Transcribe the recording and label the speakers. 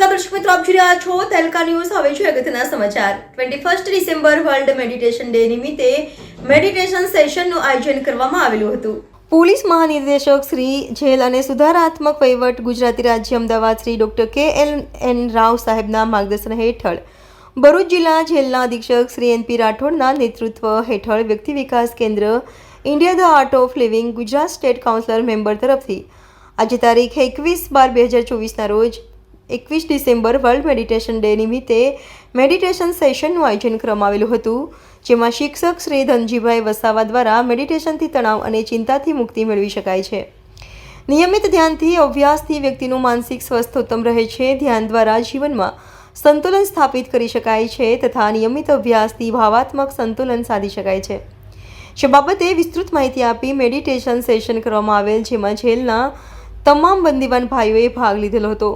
Speaker 1: મિત્રો, આપ જોઈ રહ્યા છો તેલકા ન્યૂઝ. હવે છે અગત્યના સમાચાર. Twenty first December world meditation day નિમિત્તે મેડિટેશન સેશનનું આયોજન કરવામાં આવેલું હતું. પોલીસ મહાનિર્દેશક શ્રી જેલ અને સુધારાત્મક વહીવટ ગુજરાતી રાજ્ય Ahmedabad Shri doctor K L N Rao સાહેબના માર્ગદર્શન હેઠળ ભરૂચ જિલ્લા જેલના અધિક્ષક શ્રી એનપી રાઠોડના નેતૃત્વ હેઠળ વ્યક્તિ વિકાસ કેન્દ્ર India the art of living Gujarat state councillor member તરફથી. આજે તારીખ એકવીસ બાર બે હજાર ચોવીસના રોજ એકવીસ ડિસેમ્બર વર્લ્ડ મેડિટેશન ડે નિમિત્તે મેડિટેશન સેશનનું આયોજન કરવામાં આવેલું હતું, જેમાં શિક્ષક શ્રી ધનજીભાઈ વસાવા દ્વારા મેડિટેશનથી તણાવ અને ચિંતાથી મુક્તિ મેળવી શકાય છે. નિયમિત ધ્યાનથી અભ્યાસથી વ્યક્તિનું માનસિક સ્વસ્થ ઉત્તમ રહે છે. ધ્યાન દ્વારા જીવનમાં સંતુલન સ્થાપિત કરી શકાય છે તથા નિયમિત અભ્યાસથી ભાવાત્મક સંતુલન સાધી શકાય છે. જે બાબતે વિસ્તૃત માહિતી આપી મેડિટેશન સેશન કરવામાં આવેલ, જેમાં જેલના તમામ બંદીવાન ભાઈઓએ ભાગ લીધેલો હતો.